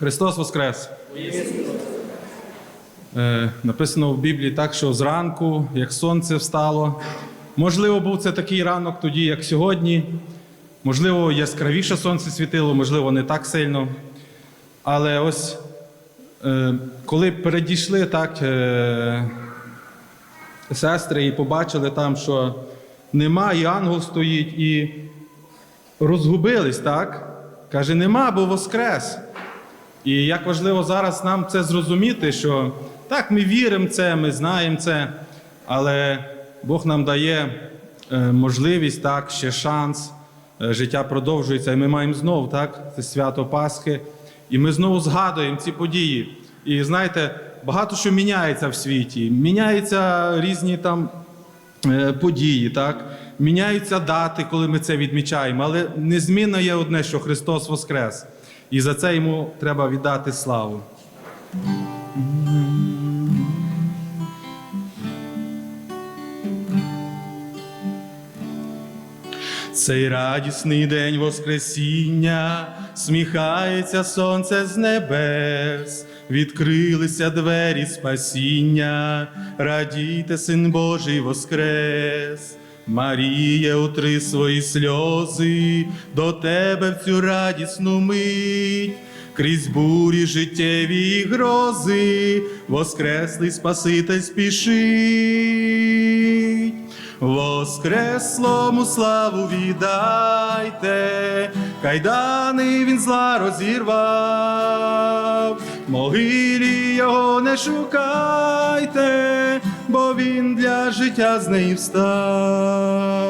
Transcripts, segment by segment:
Христос Воскрес! Е, написано в Біблії так, що зранку, як сонце встало. Можливо, був це такий ранок тоді, як сьогодні. Можливо, яскравіше сонце світило, можливо, не так сильно. Але ось е, коли передійшли так е, сестри і побачили там, що нема, і ангел стоїть, і розгубились, так? Каже, нема, бо воскрес. І як важливо зараз нам це зрозуміти, що так, ми віримо це, ми знаємо це, але Бог нам дає е, можливість, так, ще шанс, е, життя продовжується, і ми маємо знову так, це свято Пасхи, і ми знову згадуємо ці події. І знаєте, багато що міняється в світі. Міняються різні там е, події, так? міняються дати, коли ми це відмічаємо, але незмінно є одне, що Христос Воскрес. І за це йому треба віддати славу. Цей радісний день Воскресіння, сміхається сонце з небес, відкрилися двері спасіння, радійте, син Божий воскрес. Марія, утри свої сльози, до тебе в цю радісну мить, крізь бурі життєві грози, воскреслий Спаситель спішить. Воскреслому славу віддайте, кайдани він зла розірвав, могилі його не шукайте, бо він для життя з неї встав.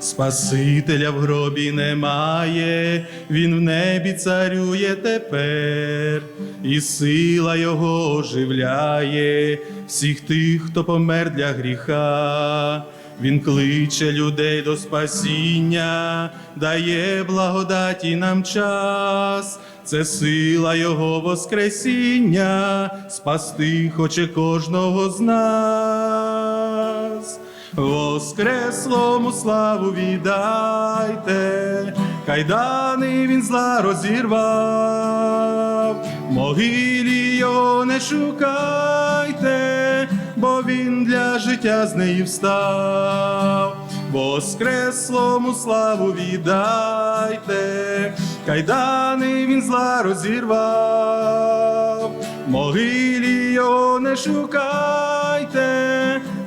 Спасителя в гробі немає, він в небі царює тепер, і сила його оживляє всіх тих, хто помер для гріха. Він кличе людей до спасіння, дає благодаті нам час. Це сила Його Воскресіння, спасти хоче кожного з нас. Воскреслому славу віддайте, кайдани він зла розірвав, могилі його не шукайте, бо він для життя з неї встав. Воскреслому славу віддайте, кайдани він зла розірвав, могилі його не шукайте,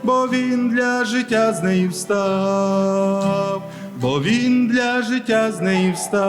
бо він для життя з неї встав, бо він для життя з неї встав.